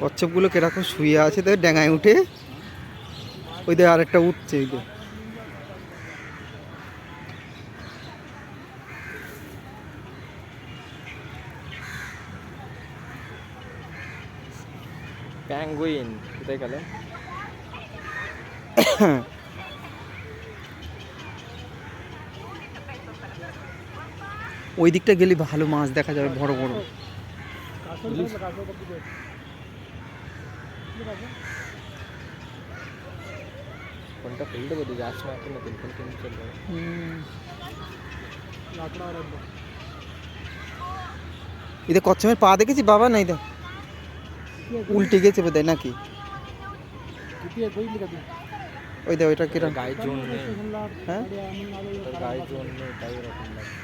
কচ্ছপগুলো কীরকম শুয়ে আছে তো ড্যাঙায় উঠে। ওই দিয়ে আরেকটা উঠছে ওই দিয়ে প্যাঙ্গুইন কোথায় গেল? ওই দিকটা গেলে ভালো মাছ দেখা যাবে বড় বড়। কোনটা ফেলতে বলি যাস না এখন নতুন কোন কিনে চলবে এতে কচ্ছপের পা দেখেছি বাবা নাই তো উল্টে গেছে বোধহয় নাকি ওই দে ওইটা কিরম গায়ে জোন নেই হ্যাঁ তোর গায়ে জোন নেই তাই এরকম লাগে